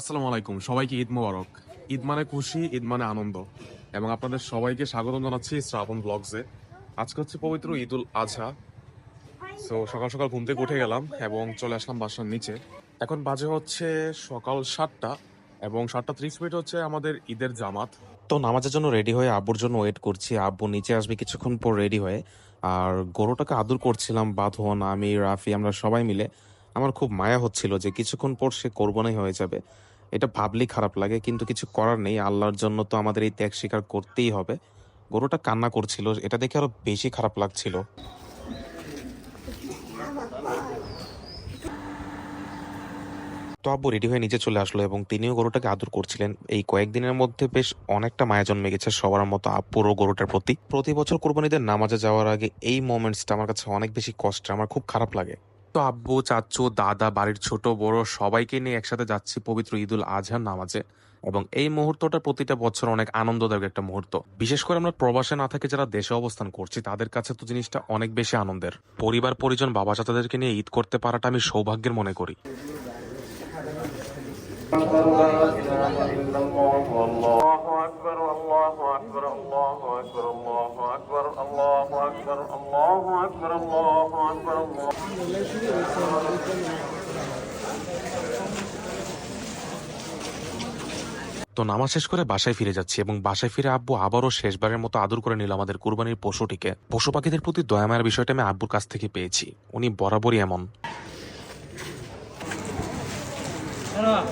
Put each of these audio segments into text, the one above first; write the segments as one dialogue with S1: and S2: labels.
S1: আসসালামু আলাইকুম, সবাইকে ঈদ মোবারক। ঈদ মানে খুশি, ঈদ মানে আনন্দ। এবং আপনাদের সবাইকে স্বাগতম জানাচ্ছি শ্রাবণ ব্লগসে। আজকে হচ্ছে পবিত্র ঈদুল আজহা। সো সকাল সকাল ঘুম থেকে উঠে গেলাম এবং চলে আসলাম বাসার নিচে। এখন বাজে হচ্ছে সকাল সাতটা এবং সাতটা ত্রিশ মিনিট হচ্ছে আমাদের ঈদের জামাত।
S2: তো নামাজের জন্য রেডি হয়ে আব্বুর জন্য ওয়েট করছি। আব্বু নিচে আসবে কিছুক্ষণ পর রেডি হয়ে। আর গরুটাকে আদর করছিলাম বাঁধন আমি রাফি, আমরা সবাই মিলে। আমার খুব মায়া হচ্ছিল যে কিছুক্ষণ পর সে কোরবানি হয়ে যাবে। এটা ভাবলেই খারাপ লাগে, কিন্তু কিছু করার নেই। আল্লাহর জন্য তো আমাদের এই ত্যাগ স্বীকার করতেই হবে। গরুটা কান্না করছিল, এটা দেখে আরও বেশি খারাপ লাগছিল। তো আব্বু রেডি হয়ে নিচে চলে আসলো এবং তিনিও গরুটাকে আদর করছিলেন। এই কয়েকদিনের মধ্যে বেশ অনেকটা মায়া জন্মে গেছে সবার মতো আব্বুরও গরুটার প্রতি। প্রতি বছর কোরবানিদের নামাজে যাওয়ার আগে এই মোমেন্টসটা আমার কাছে অনেক বেশি কষ্টের, আমার খুব খারাপ লাগে।
S1: তো আব্বু, চাচু, দাদা, বাড়ির ছোট বড় সবাইকে নিয়ে একসাথে যাচ্ছি পবিত্র ঈদুল আজহার নামাজে। এবং এই মুহূর্তটা প্রতিটা বছর অনেক আনন্দদায়ক একটা মুহূর্ত। বিশেষ করে আমরা প্রবাসে না থেকে যারা দেশে অবস্থান করছি, তাদের কাছে তো জিনিসটা অনেক বেশি আনন্দের। পরিবার, পরিজন, বাবা, চাচাদেরকে নিয়ে ঈদ করতে পারাটা আমি সৌভাগ্যের মনে করি।
S3: আল্লাহ আকবর আল্লাহ আকবর আল্লাহ আকবর
S1: তো নামাজ শেষ করে বাসায় ফিরে যাচ্ছি এবং বাসায় ফিরে আব্বু আবারও শেষবারের মতো আদর করে নিল আমাদের কুরবানির পশুটিকে। পশু পাখিদের প্রতি দয়ামায়ের বিষয়টা আমি আব্বুর কাছ থেকে পেয়েছি। উনি বরাবরই এমন।
S4: হ্যাঁ।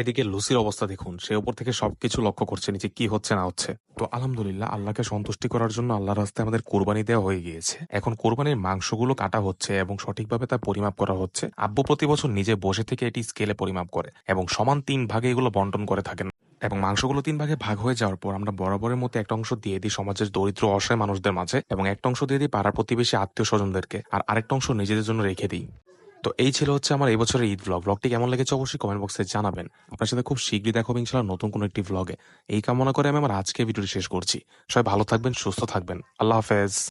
S1: এদিকে লুসির অবস্থা দেখুন, সে উপর থেকে সবকিছু লক্ষ্য করছে, নিচে কি হচ্ছে, না হচ্ছে। তো আলহামদুলিল্লাহ, আল্লাহকে সন্তুষ্টি করার জন্য আল্লাহর রাস্তায় আমাদের কোরবানি দেওয়া হয়ে গিয়েছে। এখন কোরবানির মাংসগুলো কাটা হচ্ছে এবং সঠিকভাবে তা পরিমাপ করা হচ্ছে। আব্বু প্রতি বছর নিজে বসে থেকে এটি স্কেলে পরিমাপ করে এবং সমান তিন ভাগে এগুলো বন্টন করে থাকেন। এবং মাংসগুলো তিন ভাগে ভাগ হয়ে যাওয়ার পর আমরা বরাবরের মতো একটা অংশ দিয়ে দিই সমাজের দরিদ্র, অসহায় মানুষদের মাঝে এবং একটা অংশ দিয়ে দিই পাড়ার প্রতিবেশী আত্মীয় স্বজনদেরকে আর আরেকটা অংশ নিজেদের জন্য রেখে দিই। তো এই ছিল হচ্ছে আমার এই বছরের ঈদ ব্লগ ব্লগটি কেমন লেগেছে অবশ্যই কমেন্ট বক্সে জানাবেন। আপনার সাথে খুব শীঘ্রই দেখো ইনশাল্লাহ নতুন কোনো একটি ব্লগে এই কামনা করে আমি আমার আজকে ভিডিওটি শেষ করছি। সবাই ভালো থাকবেন, সুস্থ থাকবেন। আল্লাহ হাফেজ।